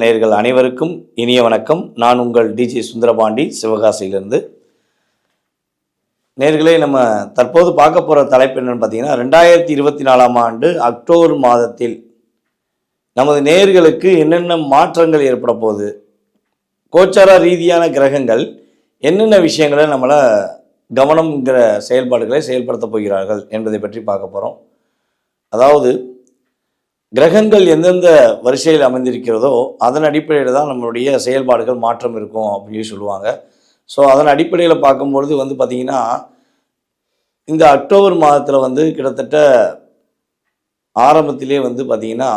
நேயர்கள் அனைவருக்கும் இனிய வணக்கம். நான் உங்கள் டிஜே சுந்தரபாண்டி சிவகாசியிலிருந்து. நேர்களே நம்ம தற்போது பார்க்க போகிற தலைப்பு என்னென்னு பார்த்தீங்கன்னா ரெண்டாயிரத்தி இருபத்தி நாலாம் ஆண்டு அக்டோபர் மாதத்தில் நமது நேர்களுக்கு என்னென்ன மாற்றங்கள் ஏற்பட போகுது கோச்சார ரீதியான கிரகங்கள் என்னென்ன விஷயங்களை நம்மளை கவனம்ங்கிற செயல்பாடுகளை செயல்படுத்த போகிறார்கள் என்பதை பற்றி பார்க்க போகிறோம் அதாவது கிரகங்கள் எந்தெந்த வரிசையில் அமைந்திருக்கிறதோ அதன் அடிப்படையில் தான் நம்மளுடைய செயல்பாடுகள் மாற்றம் இருக்கும் அப்படின்னு சொல்லுவாங்க. ஸோ அதன் அடிப்படையில் பார்க்கும்பொழுது வந்து பார்த்திங்கன்னா இந்த அக்டோபர் மாதத்தில் வந்து கிட்டத்தட்ட ஆரம்பத்திலே வந்து பார்த்திங்கன்னா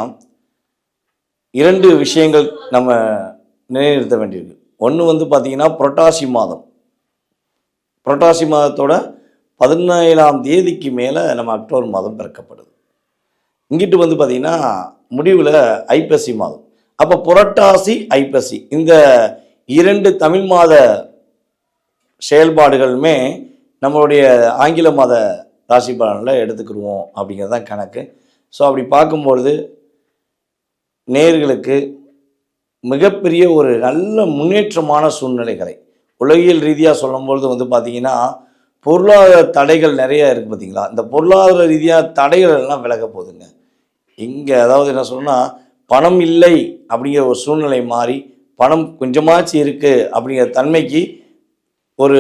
இரண்டு விஷயங்கள் நம்ம நிலைநிறுத்த வேண்டியிருக்கு. ஒன்று வந்து பார்த்திங்கன்னா புரட்டாசி மாதம். புரட்டாசி மாதத்தோட பதினேழாம் தேதிக்கு மேலே நம்ம அக்டோபர் மாதம் பிறக்கப்படுது. இங்கிட்டு வந்து பார்த்திங்கன்னா முடிவில் ஐப்பசி மாதம். அப்போ புரட்டாசி ஐப்பசி. இந்த இரண்டு தமிழ் மாத செயல்பாடுகளுமே நம்மளுடைய ஆங்கில மாத ராசி பலனில் எடுத்துக்கிடுவோம் அப்படிங்கிறது தான் கணக்கு. ஸோ அப்படி பார்க்கும்பொழுது நேர்களுக்கு மிகப்பெரிய ஒரு நல்ல முன்னேற்றமான சூழ்நிலைகளை. உலகியல் ரீதியாக சொல்லும்பொழுது வந்து பார்த்திங்கன்னா பொருளாதார தடைகள் நிறைய இருக்குது பார்த்தீங்களா இந்த பொருளாதார ரீதியாக தடைகள் எல்லாம் விலக போகுதுங்க. இங்கே அதாவது என்ன சொல்லணும்னா பணம் இல்லை அப்படிங்கிற ஒரு சூழ்நிலை மாறி பணம் கொஞ்சமாச்சு இருக்குது அப்படிங்கிற தன்மைக்கு ஒரு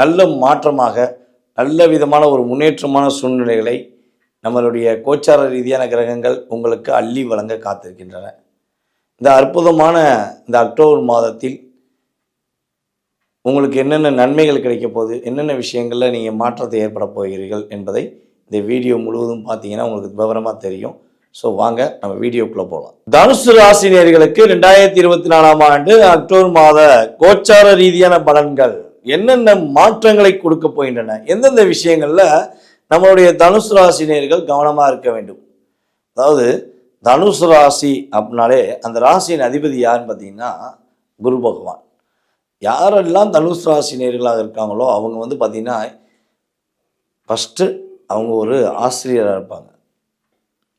நல்ல மாற்றமாக நல்ல விதமான ஒரு முன்னேற்றமான சூழ்நிலைகளை நம்மளுடைய கோச்சார ரீதியான கிரகங்கள் உங்களுக்கு அள்ளி வழங்க காத்திருக்கின்றன. இந்த அற்புதமான இந்த அக்டோபர் மாதத்தில் உங்களுக்கு என்னென்ன நன்மைகள் கிடைக்க போகுது என்னென்ன விஷயங்களில் நீங்கள் மாற்றத்தை ஏற்பட போகிறீர்கள் என்பதை இந்த வீடியோ முழுவதும் பார்த்தீங்கன்னா உங்களுக்கு விவரமாக தெரியும். ஸோ வாங்க நம்ம வீடியோக்குள்ளே போகலாம் தனுசு ராசினியர்களுக்கு ரெண்டாயிரத்தி இருபத்தி நாலாம் ஆண்டு அக்டோபர் மாத கோச்சார ரீதியான பலன்கள் என்னென்ன மாற்றங்களை கொடுக்க போகின்றன எந்தெந்த விஷயங்களில் நம்மளுடைய தனுசு ராசினியர்கள் கவனமாக இருக்க வேண்டும். அதாவது தனுசு ராசி அப்படின்னாலே அந்த ராசியின் அதிபதி யாருன்னு பார்த்தீங்கன்னா குரு பகவான். யாரெல்லாம் தனுசு ராசினியர்களாக இருக்காங்களோ அவங்க வந்து பார்த்திங்கன்னா ஃபஸ்ட்டு அவங்க ஒரு ஆசிரியராக இருப்பாங்க.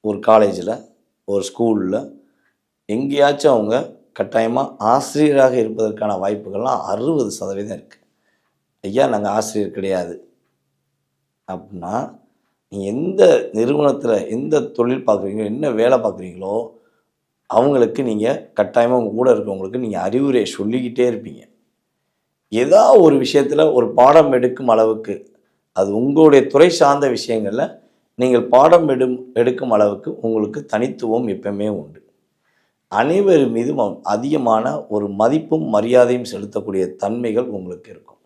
ஒரு காலேஜில் ஒரு ஸ்கூலில் எங்கேயாச்சும் அவங்க கட்டாயமாக ஆசிரியராக இருப்பதற்கான வாய்ப்புகள்லாம் அறுபது சதவீதம் இருக்குது ஐயா நாங்கள் ஆசிரியர் கிடையாது. அப்படின்னா நீ எந்த நிறுவனத்தில் எந்த தொழில் பார்க்குறீங்களோ என்ன வேலை பார்க்குறீங்களோ அவங்களுக்கு நீங்கள் கட்டாயமாக உங்கள் கூட இருக்கவங்களுக்கு நீங்கள் அறிவுரை சொல்லிக்கிட்டே இருப்பீங்க. ஏதோ ஒரு விஷயத்தில் ஒரு பாடம் எடுக்கும் அளவுக்கு அது உங்களுடைய துறை சார்ந்த விஷயங்களில் நீங்கள் பாடம் எடும் எடுக்கும் அளவுக்கு உங்களுக்கு தனித்துவம் எப்பவுமே உண்டு. அனைவர் மீதும் அதிகமான ஒரு மதிப்பும் மரியாதையும் செலுத்தக்கூடிய தன்மைகள் உங்களுக்கு இருக்கும்.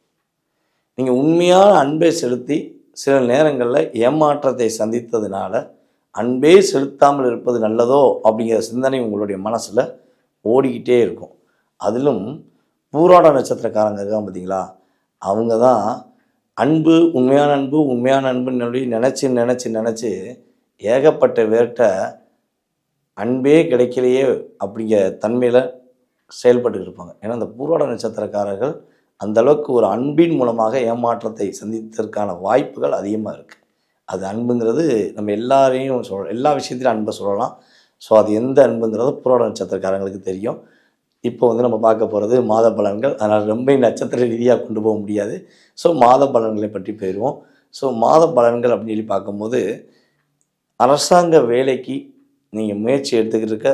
நீங்கள் உண்மையான அன்பை செலுத்தி சில நேரங்களில் ஏமாற்றத்தை சந்தித்ததுனால அன்பே செலுத்தாமல் இருப்பது நல்லதோ அப்படிங்கிற சிந்தனை உங்களுடைய மனசில் ஓடிக்கிட்டே இருக்கும். அதிலும் பூராட நட்சத்திரக்காரங்க இருக்காங்க பார்த்தீங்களா அவங்க தான் அன்பு உண்மையான அன்பு உண்மையான அன்புன்னு சொல்லி நினச்சி நினச்சி நினச்சி ஏகப்பட்ட பேர்கிட்ட அன்பே கிடைக்கலையே அப்படிங்கிற தன்மையில் செயல்பட்டு இருப்பாங்க. ஏன்னா அந்த பூராட நட்சத்திரக்காரர்கள் அந்த அளவுக்கு ஒரு அன்பின் மூலமாக ஏமாற்றத்தை சந்தித்ததற்கான வாய்ப்புகள் அதிகமாக இருக்குது அது அன்புங்கிறது நம்ம எல்லாரையும் சொல்கிறோம் எல்லா விஷயத்திலும் அன்பை சொல்லலாம். ஸோ அது எந்த அன்புங்கிறது புரோட நட்சத்திரக்காரங்களுக்கு தெரியும். இப்போ வந்து நம்ம பார்க்க போகிறது மாத பலன்கள் அதனால் ரொம்ப நட்சத்திர ரீதியாக கொண்டு போக முடியாது. ஸோ மாத பலன்களை பற்றி போயிடுவோம் ஸோ மாத பலன்கள் அப்படின்னு சொல்லி பார்க்கும்போது அரசாங்க வேலைக்கு நீங்கள் முயற்சி எடுத்துக்கிட்டு இருக்க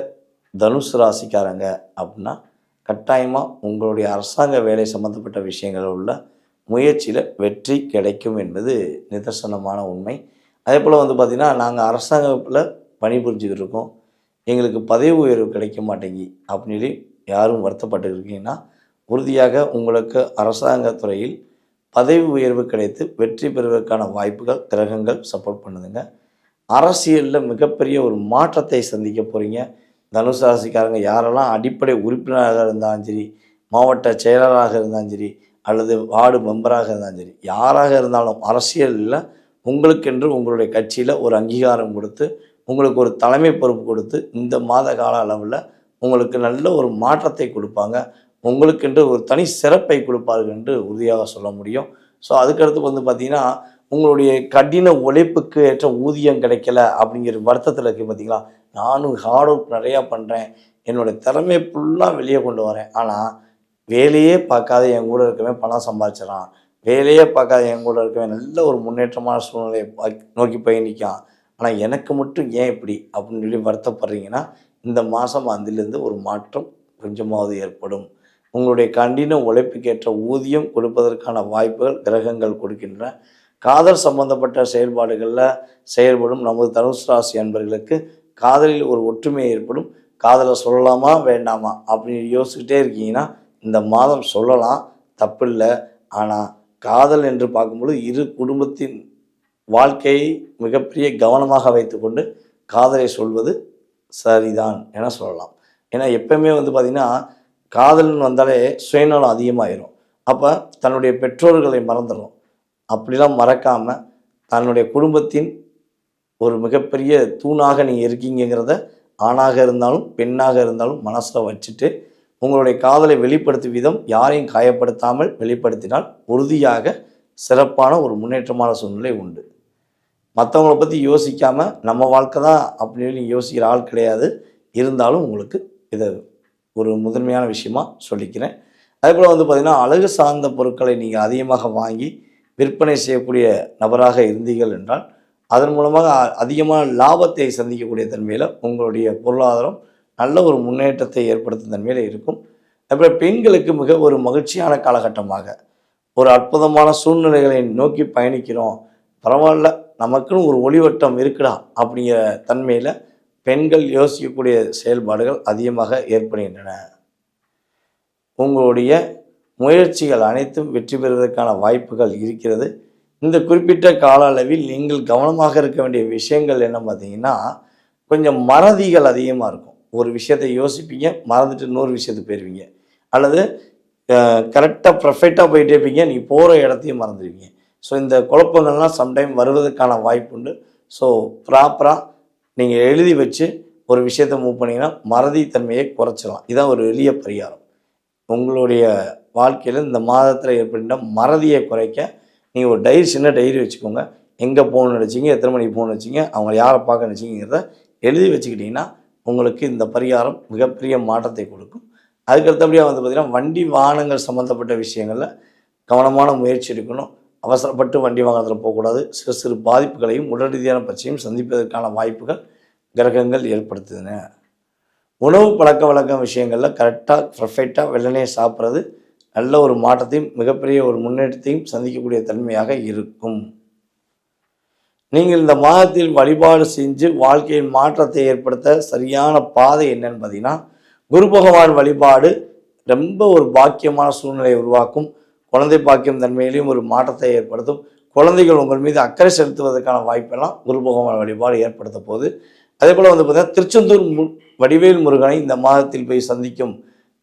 தனுசு ராசிக்காரங்க அப்படின்னா கட்டாயமாக உங்களுடைய அரசாங்க வேலை சம்மந்தப்பட்ட விஷயங்களில் உள்ள முயற்சியில் வெற்றி கிடைக்கும் என்பது நிதர்சனமான உண்மை. அதே போல் வந்து பார்த்திங்கன்னா நாங்கள் அரசாங்கத்தில் பணிபுரிஞ்சுக்கிட்டு இருக்கோம். எங்களுக்கு பதவி உயர்வு கிடைக்க மாட்டேங்கி அப்படின்னு சொல்லி யாரும் வருத்தப்பட்டு இருக்கீங்கன்னா உறுதியாக உங்களுக்கு அரசாங்க துறையில் பதவி உயர்வு கிடைத்து வெற்றி பெறுவதற்கான வாய்ப்புகள் கிரகங்கள் சப்போர்ட் பண்ணுதுங்க. அரசியலில் மிகப்பெரிய ஒரு மாற்றத்தை சந்திக்க போகிறீங்க தனுசு ராசிக்காரங்க யாரெல்லாம் அடிப்படை உறுப்பினராக இருந்தாலும் சரி மாவட்ட செயலராக இருந்தாலும் சரி அல்லது வார்டு மெம்பராக இருந்தாலும் சரி யாராக இருந்தாலும் அரசியலில் உங்களுக்கென்று உங்களுடைய கட்சியில் ஒரு அங்கீகாரம் கொடுத்து உங்களுக்கு ஒரு தலைமை பொறுப்பு கொடுத்து இந்த மாத கால அளவில் உங்களுக்கு நல்ல ஒரு மாற்றத்தை கொடுப்பாங்க. உங்களுக்கென்று ஒரு தனி சிறப்பை கொடுப்பார்கள் என்று உறுதியாக சொல்ல முடியும். ஸோ அதுக்கடுத்து வந்து பார்த்திங்கன்னா உங்களுடைய கடின உழைப்புக்கு ஏற்ற ஊதியம் கிடைக்கல அப்படிங்கிற வருத்தத்தில் இருக்குது பார்த்தீங்களா? நானும் ஹார்ட் ஒர்க் நிறையா பண்ணுறேன் என்னோட திறமையை ஃபுல்லாக வெளியே கொண்டு வரேன். ஆனால் வேலையே பார்க்காத என் கூட இருக்கவன் பணம் சம்பாதிச்சிடறான் வேலையே பார்க்காத என் கூட இருக்கவன் நல்ல ஒரு முன்னேற்றமான சூழ்நிலையை நோக்கி பயணிக்கான் ஆனால் எனக்கு மட்டும் ஏன் இப்படி அப்படின்னு சொல்லி வருத்தப்படுறீங்கன்னா இந்த மாதம் அதிலிருந்து ஒரு மாற்றம் கொஞ்சமாவது ஏற்படும். உங்களுடைய கண்டின உழைப்புக்கேற்ற ஊதியம் கொடுப்பதற்கான வாய்ப்புகள் கிரகங்கள் கொடுக்கின்றன. காதல் சம்பந்தப்பட்ட செயல்பாடுகளில் செயல்படும் நமது தனுசு ராசி அன்பர்களுக்கு காதலில் ஒரு ஒற்றுமை ஏற்படும். காதலை சொல்லலாமா வேண்டாமா அப்படின்னு யோசிச்சுட்டே இருக்கீங்கன்னா இந்த மாதம் சொல்லலாம் தப்பில்லை. ஆனால் காதல் என்று பார்க்கும்பொழுது இரு குடும்பத்தின் வாழ்க்கையை மிகப்பெரிய கவனமாக வைத்துக்கொண்டு காதலை சொல்வது சரிதான் என சொல்லலாம். ஏன்னா எப்பயுமே வந்து பார்த்திங்கன்னா காதல்னு வந்தாலே சுயநலம் அதிகமாகிடும் அப்போ தன்னுடைய பெற்றோர்களை மறந்துடும் அப்படிலாம் மறக்காமல் தன்னுடைய குடும்பத்தின் ஒரு மிகப்பெரிய தூணாக நீங்கள் இருக்கீங்கிறத ஆணாக இருந்தாலும் பெண்ணாக இருந்தாலும் மனசில் வச்சுட்டு உங்களுடைய காதலை வெளிப்படுத்தும் விதம் யாரையும் காயப்படுத்தாமல் வெளிப்படுத்தினால் உறுதியாக சிறப்பான ஒரு முன்னேற்றமான சூழ்நிலை உண்டு. மற்றவங்கள பற்றி யோசிக்காமல் நம்ம வாழ்க்கை தான் அப்படின்னு யோசிக்கிற ஆள் கிடையாது. இருந்தாலும் உங்களுக்கு இதை ஒரு முதன்மையான விஷயமா சொல்லிக்கிறேன். அதேபோல் வந்து பார்த்திங்கன்னா அழகு சார்ந்த பொருட்களை நீங்கள் அதிகமாக வாங்கி விற்பனை செய்யக்கூடிய நபராக இருந்தீர்கள் என்றால் அதன் மூலமாக அதிகமான லாபத்தை சந்திக்கக்கூடிய தன்மையில் உங்களுடைய பொருளாதாரம் நல்ல ஒரு முன்னேற்றத்தை ஏற்படுத்தும் தன்மையில் இருக்கும். அதுபோல் பெண்களுக்கு மிக ஒரு மகிழ்ச்சியான காலகட்டமாக ஒரு அற்புதமான சூழ்நிலைகளை நோக்கி பயணிக்கிறோம். பரவாயில்ல. நமக்குன்னு ஒரு ஒளிவட்டம் இருக்குடா அப்படிங்கிற தன்மையில் பெண்கள் யோசிக்கக்கூடிய செயல்பாடுகள் அதிகமாக ஏற்படுகின்றன. உங்களுடைய முயற்சிகள் அனைத்தும் வெற்றி பெறுவதற்கான வாய்ப்புகள் இருக்கிறது. இந்த குறிப்பிட்ட கால அளவில் நீங்கள் கவனமாக இருக்க வேண்டிய விஷயங்கள் என்ன பார்த்தீங்கன்னா கொஞ்சம் மறதிகள் அதிகமாக இருக்கும். ஒரு விஷயத்தை யோசிப்பீங்க மறந்துட்டு இன்னொரு விஷயத்துக்கு போயிடுவீங்க அல்லது கரெக்டாக ப்ரஃபெக்டாக போயிட்டே இருப்பீங்க நீங்கள் போகிற இடத்தையும் மறந்துடுவீங்க ஸோ இந்த குழப்பங்கள்லாம் சம்டைம் வருவதற்கான வாய்ப்பு உண்டு. ஸோ ப்ராப்பராக நீங்கள் எழுதி வச்சு ஒரு விஷயத்தை மூவ் பண்ணிங்கன்னா மறதி தன்மையை குறைச்சிடலாம். இதான் ஒரு எளிய பரிகாரம். உங்களுடைய வாழ்க்கையில் இந்த மாதத்தில் ஏற்பட்ட மறதியை குறைக்க நீங்கள் ஒரு டைரி சின்ன டைரி வச்சுக்கோங்க. எங்கே போகணும்னு நினச்சிங்க எத்தனை மணிக்கு போகணும்னு வச்சிங்க அவங்க யாரை பார்க்க நினச்சிங்கிறத எழுதி வச்சுக்கிட்டிங்கன்னா உங்களுக்கு இந்த பரிகாரம் மிகப்பெரிய மாற்றத்தை கொடுக்கும். அதுக்கு அடுத்தபடியாக வந்து பார்த்திங்கன்னா வண்டி வாகனங்கள் சம்மந்தப்பட்ட விஷயங்களில் கவனமான முயற்சி எடுக்கணும். அவசரப்பட்டு வண்டி வாகனத்தில் போகக்கூடாது. சிறு சிறு பாதிப்புகளையும் உடல் ரீதியான பிரச்சனையும் சந்திப்பதற்கான வாய்ப்புகள் கிரகங்கள் ஏற்படுத்துதுன உணவு பழக்க வழக்கம் விஷயங்களில் கரெக்டாக பர்ஃபெக்டாக வெள்ளனையை சாப்பிட்றது நல்ல ஒரு மாற்றத்தையும் மிகப்பெரிய ஒரு முன்னேற்றத்தையும் சந்திக்கக்கூடிய தன்மையாக இருக்கும். நீங்கள் இந்த மாதத்தில் வழிபாடு செஞ்சு வாழ்க்கையின் மாற்றத்தை ஏற்படுத்த சரியான பாதை என்னன்னு பார்த்தீங்கன்னா குரு பகவான் வழிபாடு ரொம்ப ஒரு பாக்கியமான சூழ்நிலையை உருவாக்கும். குழந்தை பாக்கியம் தன்மையிலையும் ஒரு மாற்றத்தை ஏற்படுத்தும். குழந்தைகள் உங்கள் மீது அக்கறை செலுத்துவதற்கான வாய்ப்பெல்லாம் குரு பகவான் வழிபாடு ஏற்படுத்த போது அதே போல் வந்து பார்த்தீங்கன்னா திருச்செந்தூர் மு வடிவேல் முருகனை இந்த மாதத்தில் போய் சந்திக்கும்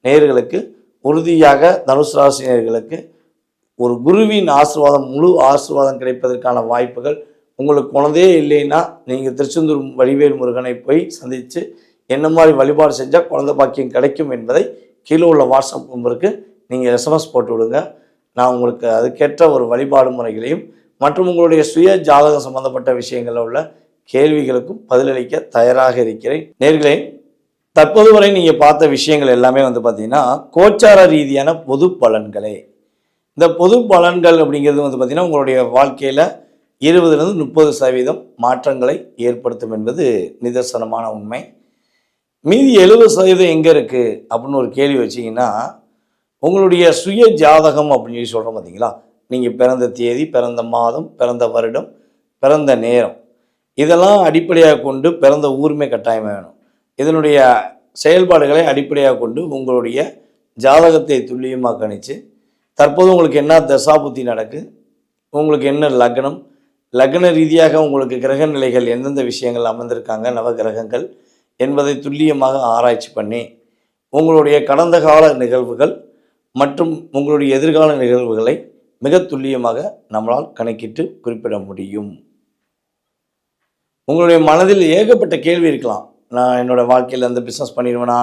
நேயர்களுக்கு உறுதியாக தனுசு ராசி நேர்களுக்கு ஒரு குருவின் ஆசீர்வாதம் முழு ஆசிர்வாதம் கிடைப்பதற்கான வாய்ப்புகள் உங்களுக்கு குழந்தையே இல்லைன்னா நீங்கள் திருச்செந்தூர் வடிவேல் முருகனை போய் சந்தித்து என்ன மாதிரி வழிபாடு செஞ்சால் குழந்தை பாக்கியம் கிடைக்கும் என்பதை கீழே உள்ள வாட்ஸ்அப் நம்பருக்கு நீங்கள் எஸ்எம்எஸ் போட்டு விடுங்க. நான் உங்களுக்கு அதுக்கேற்ற ஒரு வழிபாடு முறைகளையும் மற்றும் உங்களுடைய சுய ஜாதகம் சம்பந்தப்பட்ட விஷயங்களில் உள்ள கேள்விகளுக்கும் பதிலளிக்க தயாராக இருக்கிறேன். நேர்களே தற்போது வரை நீங்கள் பார்த்த விஷயங்கள் எல்லாமே வந்து பார்த்தீங்கன்னா கோச்சார ரீதியான பொது பலன்களே. இந்த பொது பலன்கள் அப்படிங்கிறது வந்து பார்த்தீங்கன்னா உங்களுடைய வாழ்க்கையில் இருபதுலேருந்து முப்பது சதவீதம் மாற்றங்களை ஏற்படுத்தும் என்பது நிதர்சனமான உண்மை. மீதி எழுபது சதவீதம் எங்கே இருக்குது அப்படின்னு ஒரு கேள்வி வச்சிங்கன்னா உங்களுடைய சுய ஜாதகம் அப்படின்னு சொல்லி சொல்கிறோம் பார்த்தீங்களா நீங்கள் பிறந்த தேதி பிறந்த மாதம் பிறந்த வருடம் பிறந்த நேரம். இதெல்லாம் அடிப்படையாக கொண்டு பிறந்த ஊருமே கட்டாயமாக வேணும். இதனுடைய செயல்பாடுகளை அடிப்படையாக கொண்டு உங்களுடைய ஜாதகத்தை துல்லியமாக கணிச்சு தற்போது உங்களுக்கு என்ன தசாபுத்தி நடக்கு உங்களுக்கு என்ன லக்னம் லக்ன ரீதியாக உங்களுக்கு கிரக நிலைகள் எந்தெந்த விஷயங்கள் அமர்ந்திருக்காங்க நவ கிரகங்கள் என்பதை துல்லியமாக ஆராய்ச்சி பண்ணி உங்களுடைய கடந்த கால நிகழ்வுகள் மற்றும் உங்களுடைய எதிர்கால நிகழ்வுகளை மிக துல்லியமாக நம்மளால் கணக்கிட்டு குறிப்பிட முடியும். உங்களுடைய மனதில் ஏகப்பட்ட கேள்வி இருக்கலாம். நான் என்னோட வாழ்க்கையில் அந்த பிஸ்னஸ் பண்ணிடுவேனா?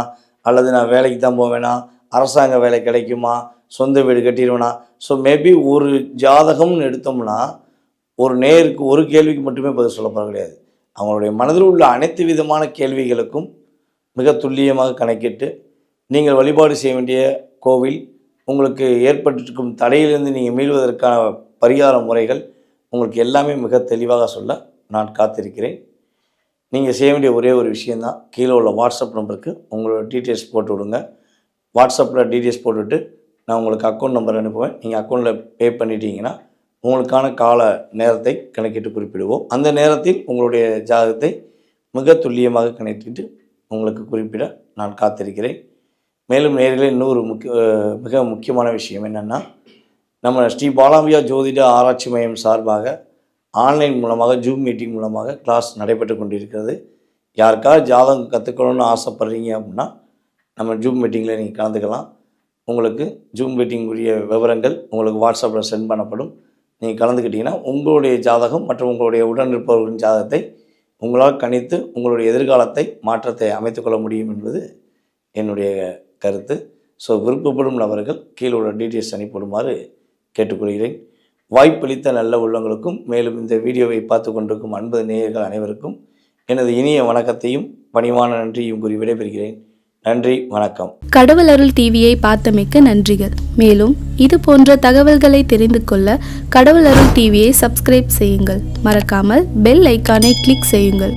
அல்லது நான் வேலைக்கு தான் போவேனா? அரசாங்க வேலை கிடைக்குமா? சொந்த வீடு கட்டிடுவேனா? ஸோ மேபி ஒரு ஜாதகம்னு எடுத்தோம்னா ஒரு நேருக்கு ஒரு கேள்விக்கு மட்டுமே பதில் சொல்லப்பட கிடையாது. அவங்களுடைய மனதில் உள்ள அனைத்து விதமான கேள்விகளுக்கும் மிக துல்லியமாக கணக்கிட்டு நீங்கள் வழிபாடு செய்ய வேண்டிய கோவில் உங்களுக்கு ஏற்பட்டிருக்கும் தடையிலிருந்து நீங்கள் மீள்வதற்கான பரிகார முறைகள் உங்களுக்கு எல்லாமே மிக தெளிவாக சொல்ல நான் காத்திருக்கிறேன். நீங்கள் செய்ய வேண்டிய ஒரே ஒரு விஷயந்தான் கீழே உள்ள வாட்ஸ்அப் நம்பருக்கு உங்களோட டீட்டெயில்ஸ் போட்டு விடுங்க. வாட்ஸ்அப்பில் டீட்டெயில்ஸ் போட்டுவிட்டு நான் உங்களுக்கு அக்கௌண்ட் நம்பர் அனுப்புவேன். நீங்கள் அக்கௌண்ட்டில் பே பண்ணிட்டீங்கன்னா உங்களுக்கான கால நேரத்தை கணக்கிட்டு குறிப்பிடுவோம். அந்த நேரத்தில் உங்களுடைய ஜாதகத்தை மிக துல்லியமாக கணக்கிட்டு உங்களுக்கு குறிப்பிட நான் காத்திருக்கிறேன். மேலும் நேரில் இன்னொரு முக்கிய மிக முக்கியமான விஷயம் என்னென்னா நம்ம ஸ்ரீ பாலாம்பியா ஜோதிட ஆராய்ச்சி மையம் சார்பாக ஆன்லைன் மூலமாக ஜூம் மீட்டிங் மூலமாக கிளாஸ் நடைபெற்று கொண்டிருக்கிறது. யாருக்காவது ஜாதகம் கற்றுக்கணும்னு ஆசைப்பட்றீங்க அப்படின்னா நம்ம ஜூம் மீட்டிங்கில் நீங்கள் கலந்துக்கலாம். உங்களுக்கு ஜூம் மீட்டிங்குரிய விவரங்கள் உங்களுக்கு வாட்ஸ்அப்பில் சென்ட் பண்ணப்படும். நீங்கள் கலந்துக்கிட்டிங்கன்னா உங்களுடைய ஜாதகம் மற்றும் உங்களுடைய உடன் ஜாதகத்தை உங்களால் கணித்து உங்களுடைய எதிர்காலத்தை மாற்றத்தை அமைத்துக்கொள்ள முடியும் என்பது என்னுடைய கருத்து. ஸோ விருப்பப்படும் நபர்கள் கீழே உள்ள டீட்டெயில்ஸ் அனுப்பிவிடுமாறு கேட்டுக்கொள்கிறேன். வாய்ப்பளித்த நல்ல உள்ளங்களுக்கும் மேலும் இந்த வீடியோவை பார்த்து கொண்டிருக்கும் அன்பது நேயர்கள் அனைவருக்கும் எனது இனிய வணக்கத்தையும் பணிவான நன்றியும் கூறி விடைபெறுகிறேன். நன்றி வணக்கம். கடவுள் அருள் டிவியை பார்த்தமைக்க நன்றிகள். மேலும் இது போன்ற தகவல்களை தெரிந்து கொள்ள கடவுள் அருள் டிவியை சப்ஸ்கிரைப் செய்யுங்கள். மறக்காமல் பெல் ஐக்கானை கிளிக் செய்யுங்கள்.